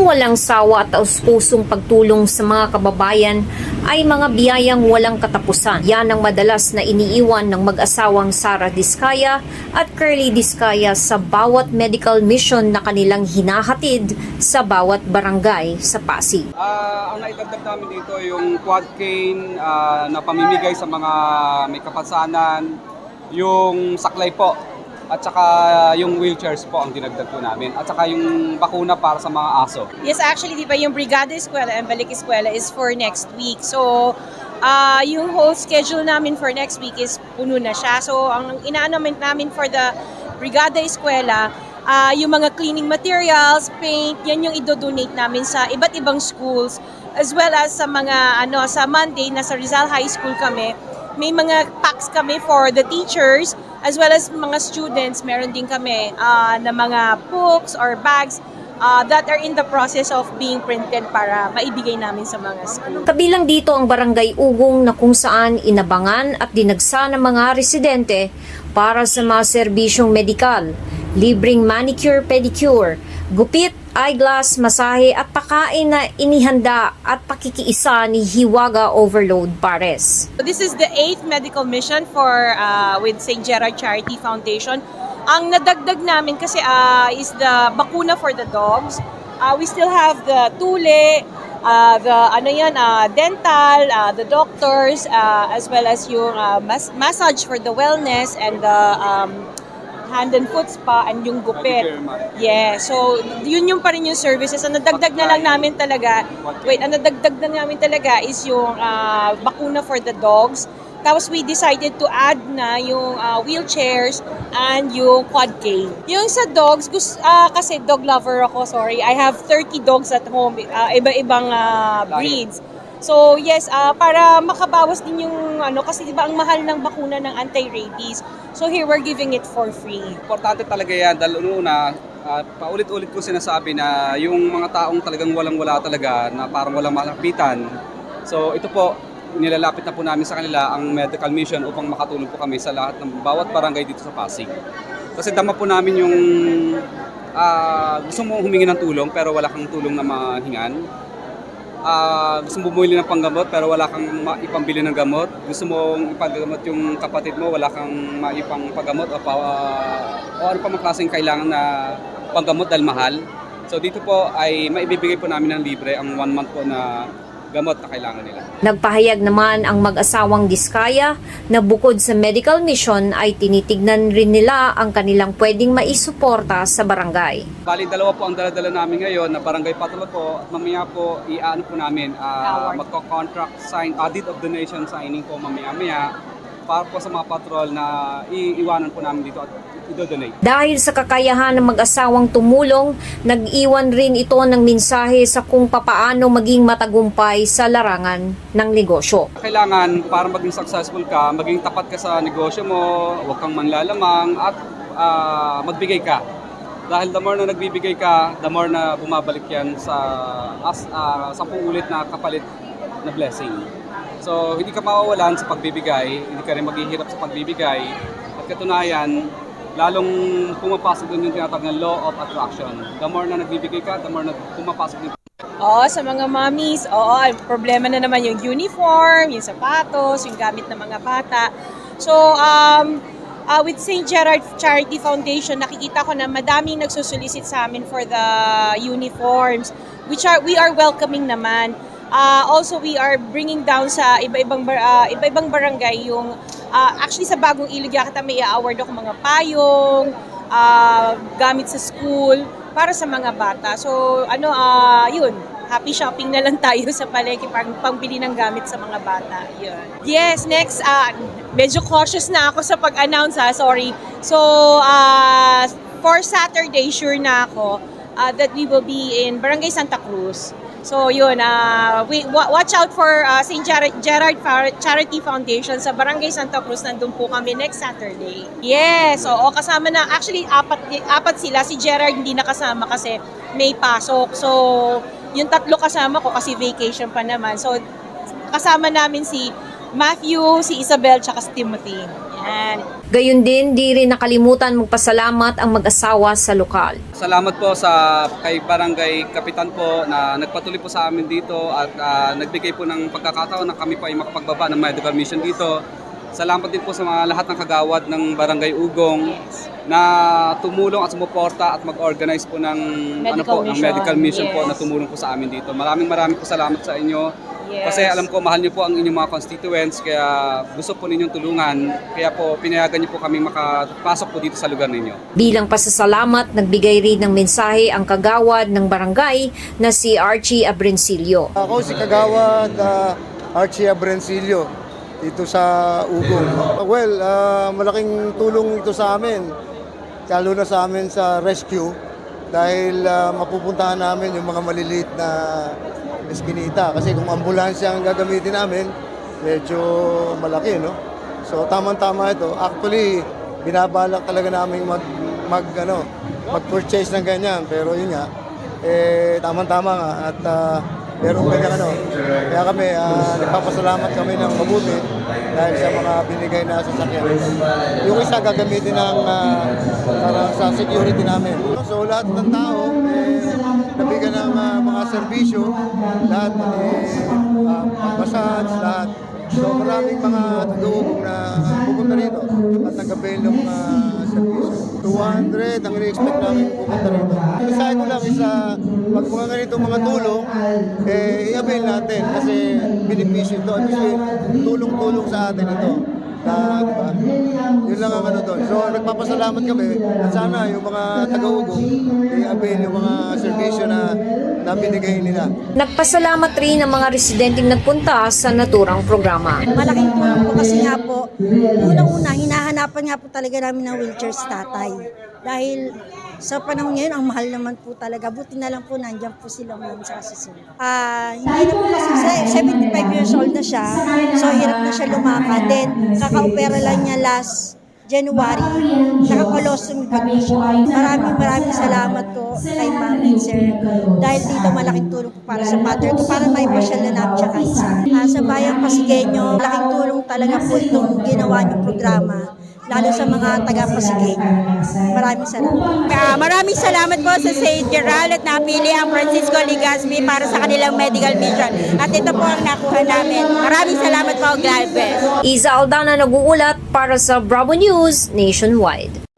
Ang walang sawa at taus-pusong pagtulong sa mga kababayan ay mga biyayang walang katapusan. Yan ang madalas na iniiwan ng mag-asawang Sara Diskaya at Curly Diskaya sa bawat medical mission na kanilang hinahatid sa bawat barangay sa Pasig. Ah, ang naitagdag namin dito yung quad cane ah, na pamimigay sa mga may kapansanan, yung saklay po, at saka yung wheelchairs po ang dinagdag po namin, at saka yung bakuna para sa mga aso. Yes, actually, di ba yung Brigada Eskwela and Balik Eskwela is for next week. So, ah yung whole schedule namin for next week is puno na siya. So, ang inaanament namin for the Brigada Eskwela, ah yung mga cleaning materials, paint, yan yung idodonate namin sa iba't ibang schools as well as sa mga ano sa Monday na sa Rizal High School kami may mga packs kami for the teachers as well as mga students. Meron din kami ah, na mga books or bags ah, that are in the process of being printed para maibigay namin sa mga school. Kabilang dito ang barangay Ugong na kung saan inabangan at dinagsa ng mga residente para sa mga serbisyong medikal, libreng manicure pedicure, gupit, eyeglass, masahe at pakain na inihanda at pakikiisa ni Hiwaga Overload Pares. This is the eighth medical mission for uh, with St. Gerard Charity Foundation. Ang nadagdag namin kasi uh, is the bakuna for the dogs. Uh, we still have the tule, uh, the ano yan, uh, dental, uh, the doctors, uh, as well as yung uh, mas- massage for the wellness and the um, hand and foot spa and yung gupit. Yeah, so yun yung pa rin yung services. Ang nadagdag na lang namin talaga, wait, ang nadagdag na namin talaga is yung ah, bakuna for the dogs. Tapos we decided to add na yung ah, wheelchairs and yung quad cane. Yung sa dogs, gus, ah, kasi dog lover ako, sorry. I have 30 dogs at home, ah, iba-ibang ah, breeds. So yes, ah, para makabawas din yung ano kasi 'di ba ang mahal ng bakuna ng anti-rabies. So here we're giving it for free. Importante talaga yan dahil una, ah, paulit-ulit ko sinasabi na yung mga taong talagang walang-wala talaga, na parang walang malapitan. So ito po, nilalapit na po namin sa kanila ang medical mission upang makatulong po kami sa lahat ng bawat barangay dito sa Pasig. Kasi dama po namin yung ah, gusto mo humingi ng tulong pero wala kang tulong na mahingan. Ah, gusto mo bumili ng panggamot pero wala kang maipambili ng gamot. Gusto mo ipagamot yung kapatid mo, wala kang maipang paggamot o, pa, o ano pa mga klaseng kailangan na panggamot dahil mahal. So dito po ay maibibigay po namin ng libre ang one month po na gamot na kailangan nila. Nagpahayag naman ang mag-asawang Diskaya na bukod sa medical mission ay tinitignan rin nila ang kanilang pwedeng maisuporta sa barangay. Bali, dalawa po ang dala-dala namin ngayon na barangay patrol po at mamaya po i-ano po namin, uh, magko-contract sign, deed of donation signing po mamaya-maya para po sa mga patrol na iiwanan po namin dito at i-donate. Dahil sa kakayahan ng mag-asawang tumulong, nag-iwan rin ito ng mensahe sa kung papaano maging matagumpay sa larangan ng negosyo. Kailangan para maging successful ka, maging tapat ka sa negosyo mo, huwag kang manlalamang at ah, magbigay ka. Dahil the more na nagbibigay ka, the more na bumabalik yan sa as, ah, sampung ulit na kapalit na blessing. So, hindi ka mawawalan sa pagbibigay, hindi ka rin maghihirap sa pagbibigay. At katunayan, lalong pumapasok doon yung tinatawag na law of attraction. The more na nagbibigay ka, the more na pumapasok din Oo, sa mga mommies, oo, problema na naman yung uniform, yung sapatos, yung gamit ng mga bata. So, um, uh, with St. Gerard Charity Foundation, nakikita ko na madaming nagsusolicit sa amin for the uniforms, which are, we are welcoming naman. Uh, also, we are bringing down sa iba-ibang bar- uh, iba-ibang barangay yung uh, actually sa bagong ilog yakata may award ako mga payong, uh, gamit sa school para sa mga bata. So, ano, ah, yun, happy shopping na lang tayo sa palengke pang pangbili ng gamit sa mga bata. Yun. Yes, next, ah, medyo cautious na ako sa pag-announce ha, sorry. So, ah, for Saturday, sure na ako ah, that we will be in Barangay Santa Cruz. So yun, ah we, wa- watch out for ah, St. Gerard, Gerard Charity Foundation sa Barangay Santa Cruz. Nandun po kami next Saturday. Yes, oo, kasama na. Actually, apat, apat sila. Si Gerard hindi nakasama kasi may pasok. So, yung tatlo kasama ko kasi vacation pa naman. So, kasama namin si Matthew, si Isabel, tsaka si Timothy. Yan. Gayun din, di rin nakalimutan magpasalamat ang mag-asawa sa lokal. Salamat po sa kay Barangay Kapitan po na nagpatuloy po sa amin dito at ah, nagbigay po ng pagkakataon na kami po ay makapagbaba ng medical mission dito. Salamat din po sa mga lahat ng kagawad ng Barangay Ugong na tumulong at sumuporta at mag-organize po ng ano Medical po, ng mission. medical mission po Yes. na tumulong po sa amin dito. Maraming maraming po salamat sa inyo. Yes. Kasi alam ko mahal niyo po ang inyong mga constituents kaya gusto po ninyong tulungan. Kaya po pinayagan niyo po kami makapasok po dito sa lugar ninyo. Bilang pasasalamat, nagbigay rin ng mensahe ang kagawad ng barangay na si Archie Abrencillo. Ako si Kagawad uh, Archie Abrencillo dito sa Ugong. Well, ah, malaking tulong ito sa amin, lalo na sa amin sa rescue dahil ah, mapupuntahan namin yung mga maliliit na eskinita. Kasi kung ambulansya ang gagamitin namin, medyo malaki, no? So, tamang-tama ito. Actually, binabalak talaga namin mag, mag, ano, mag-purchase ng ganyan. Pero yun nga, eh, tamang-tama nga. At uh, merong ganyan ano. Kaya kami, ah, nagpapasalamat kami ng mabuti dahil sa mga binigay na sasakyan. Yung isa gagamitin ng ah, para sa security namin. So lahat ng tao, eh, ng ah, mga serbisyo, lahat, eh, uh, massage, lahat. So maraming mga taga-ugong na pupunta rito at nag-avail ng mga serbisyo. 200 ang in-expect namin pupunta rito. Isahin ko lang isa, pag mga ganitong mga tulong, eh, i-avail natin kasi benepisyo ito. Ibig sabihin, tulong-tulong sa atin ito. Diba? Yun lang ang ano doon. So, nagpapasalamat kami at sana yung mga taga-ugong i-avail yung mga serbisyo na, na binigay nila. Nagpasalamat rin ang mga residenteng nagpunta sa naturang programa. Malaking tulong po kasi nga po, unang-una, hinahanapan nga po talaga namin ng wheelchair si tatay. Dahil sa panahon ngayon, ang mahal naman po talaga. Buti na lang po, nandyan po sila ngayon sa kasusunod. Ah, hindi na po kasi, se- 75 years old na siya, so hirap na siya lumakad. Then, kaka-opera lang niya last January, nakakolosum pag siya. Maraming maraming salamat po kay ma'am and sir. Dahil dito malaking tulong po para sa mother ko, para may pasyal na namin siya kahit saan. Ah, sa bayang Pasigueño, malaking tulong talaga po itong ginawa niyong programa lalo sa mga taga-Pasigueño. Maraming salamat. Ah, maraming salamat po sa St. Gerald at napili ang Francisco Ligaspi para sa kanilang medical mission. At ito po ang nakuha namin. Maraming salamat po, Galvez. Iza Aldana nag-uulat para sa Bravo News Nationwide.